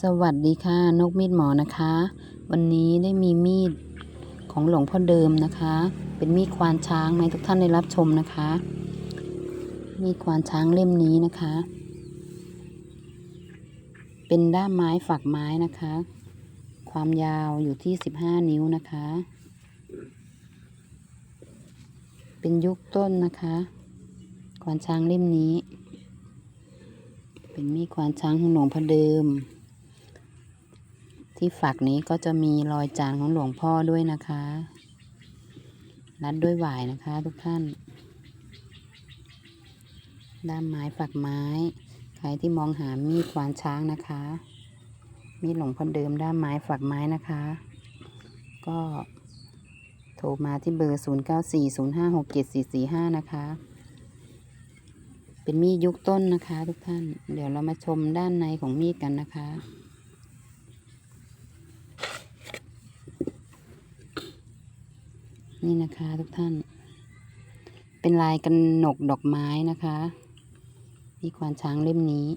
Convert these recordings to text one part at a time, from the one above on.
สวัสดีค่ะ นกมีดหมอนะคะ วันนี้ได้มีมีดของหลวงพ่อเดิมนะคะ เป็นมีดควานช้างให้ทุกท่านได้รับชมนะคะ มีดควานช้างเล่มนี้นะคะ เป็นด้ามไม้ฝักไม้นะคะ ความยาวอยู่ที่15นิ้วนะคะ เป็นยุคต้นนะคะ ควานช้างเล่มนี้ เป็นมีดควานช้างของหลวงพ่อเดิม ที่ฝักนี้ก็จะมีรอยจานของหลวงพ่อด้วยนะคะ รัดด้วยหวายนะคะทุกท่าน ด้ามไม้ฝักไม้ ใครที่มองหามีดควานช้างนะคะ มีดหลวงพ่อเดิมด้ามไม้ฝักไม้นะคะ ก็โทรมาที่เบอร์ 0940567445 นะคะ เป็นมีดยุคต้นนะคะทุกท่าน เดี๋ยวเรามาชมด้านในของมีดกันนะคะ นี่นะคะทุกท่าน เป็นลายกันหนกดอกไม้นะคะมีควานช้างเล่มนี้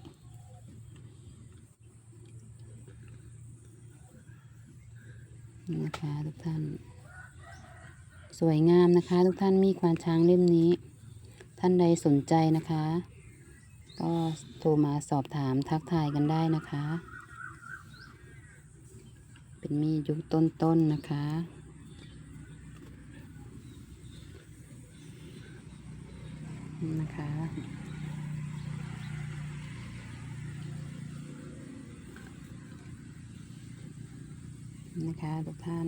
นี่นะคะทุกท่าน สวยงามนะคะ ทุกท่านมีควานช้างเล่มนี้ ท่านใดสนใจนะคะ ก็โทรมาสอบถามทักทายกันได้นะคะ เป็นมีดยุคต้นๆนนะคะ นะคะนี่นะคะทุกท่าน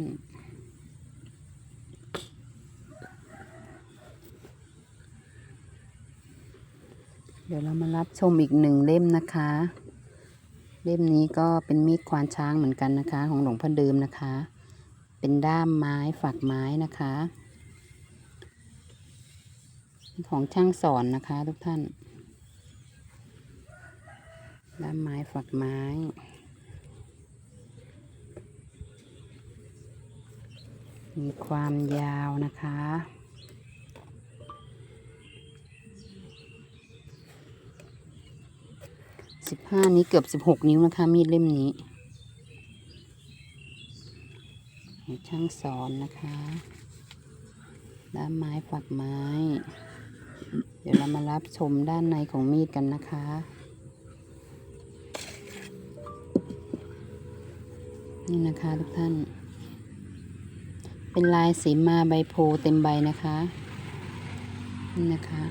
เดี๋ยวเรามารับชมอีกหนึ่งเล่มนะคะ เล่มนี้ก็เป็นมีดควานช้างเหมือนกันนะคะ ของหลวงพ่อเดิมนะคะ เป็นด้ามไม้ฝักไม้นะคะ ของช่างสอนนะคะทุกท่านด้ามไม้ฝักไม้มีความยาวนะคะ สิบห้านี้เกือบสิบหกนิ้วนะคะ มีดเล่มนี้ ช่างสอนนะคะ ด้านไม้ฝักไม้ เดี๋ยวเรามารับชมด้านในของมีดกันนะคะ นี่นะคะทุกท่าน เป็นลายสีมาใบโพเต็มใบนะคะ นี่นะคะ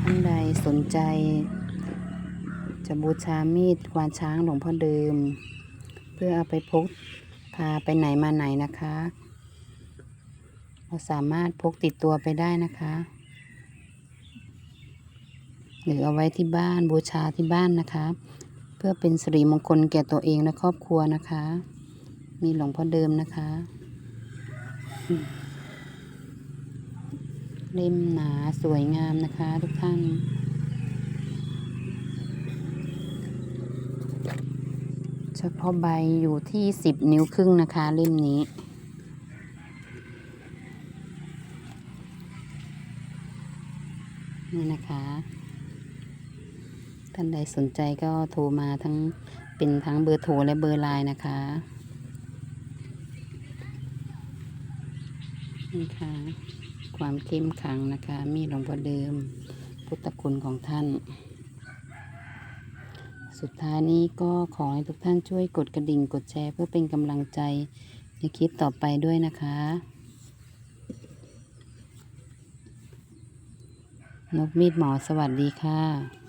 ท่านใดสนใจจะบูชามีดควานช้างหลวงพ่อเดิม เพื่อเอาไปพกพาไปไหนมาไหนนะคะ เราสามารถพกติดตัวไปได้นะคะ หรือเอาไว้ที่บ้านบูชาที่บ้านนะคะ เพื่อเป็นสิริมงคลแก่ตัวเองและครอบครัวนะคะ มีหลวงพ่อเดิมนะคะ เล่มหนาสวยงามนะคะทุกท่านเฉพาะใบอยู่ที่สิบนิ้วครึ่งนะคะเล่มนี้ นี่นะคะ ท่านใดสนใจก็โทรมาทั้งเป็นทั้งเบอร์โทรและเบอร์ไลน์นะคะนี่ค่ะ ความเข้มขังนะคะ มีหลวงพ่อเดิม พุทธคุณของท่าน สุดท้ายนี้ก็ขอให้ทุกท่านช่วยกดกระดิ่งกดแชร์เพื่อเป็นกำลังใจในคลิปต่อไปด้วยนะคะ นกมีดหมอสวัสดีค่ะ